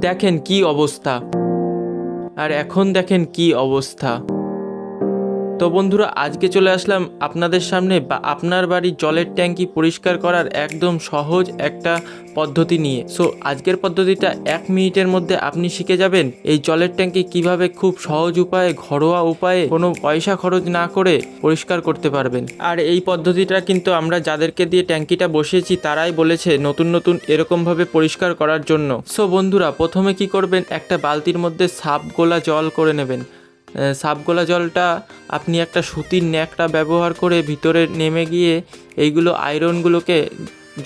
দেখেন কি অবস্থা। আর এখন দেখেন কি অবস্থা। তো বন্ধুরা, আজকে চলে আসলাম আপনাদের সামনে বা আপনার বাড়ির জলের ট্যাঙ্কি পরিষ্কার করার একদম সহজ একটা পদ্ধতি নিয়ে। সো আজকের পদ্ধতিটা এক মিনিটের মধ্যে আপনি শিখে যাবেন এই জলের ট্যাঙ্কি কীভাবে খুব সহজ উপায়ে, ঘরোয়া উপায়ে কোনো পয়সা খরচ না করে পরিষ্কার করতে পারবেন। আর এই পদ্ধতিটা কিন্তু আমরা যাদেরকে দিয়ে ট্যাঙ্কিটা বসিয়েছি, তারাই বলেছে নতুন নতুন এরকমভাবে পরিষ্কার করার জন্য। সো বন্ধুরা, প্রথমে কি করবেন? একটা বালতির মধ্যে সাপ গোলা জল করে নেবেন। আহ, সাপগোলা জলটা আপনি একটা সুতির ন্যাকটা ব্যবহার করে ভিতরে নেমে গিয়ে এইগুলো আয়রনগুলোকে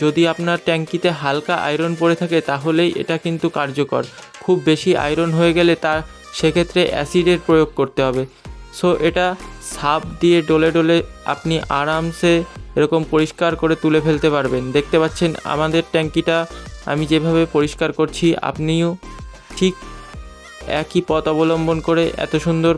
যদি আপনার ট্যাঙ্কিতে হালকা আয়রন পড়ে থাকে তাহলেই এটা কিন্তু কার্যকর। খুব বেশি আয়রন হয়ে গেলে তা সেক্ষেত্রে অ্যাসিডের প্রয়োগ করতে হবে। সো এটা সাপ দিয়ে ডলে ডলে আপনি আরামসে এরকম পরিষ্কার করে তুলে ফেলতে পারবেন। দেখতে পাচ্ছেন আমাদের ট্যাঙ্কিটা আমি যেভাবে পরিষ্কার করছি আপনিও ঠিক একই পথ অবলম্বন করে এত সুন্দর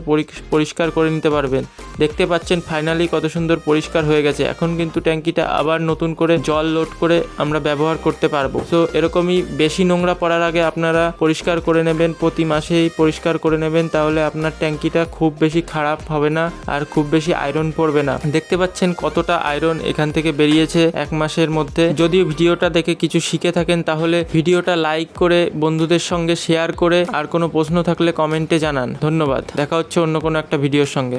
পরিষ্কার করে নিতে পারবেন। দেখতে পাচ্ছেন ফাইনালি কত সুন্দর পরিষ্কার হয়ে গেছে। এখন কিন্তু ট্যাঙ্কিটা আবার নতুন করে জল লোড করে আমরা ব্যবহার করতে পারব। তো এরকমই বেশি নোংরা পড়ার আগে আপনারা পরিষ্কার করে নেবেন, প্রতি মাসেই পরিষ্কার করে নেবেন, তাহলে আপনার ট্যাঙ্কিটা খুব বেশি খারাপ হবে না আর খুব বেশি আয়রন পড়বে না। দেখতে পাচ্ছেন কতটা আয়রন এখান থেকে বেরিয়েছে এক মাসের মধ্যে। যদিও ভিডিওটা দেখে কিছু শিখে থাকেন, তাহলে ভিডিওটা লাইক করে বন্ধুদের সঙ্গে শেয়ার করে আর কোনো প্রশ্ন থাকলে কমেন্টে জানান। ধন্যবাদ। দেখা হচ্ছে অন্য কোনো একটা ভিডিওর সঙ্গে।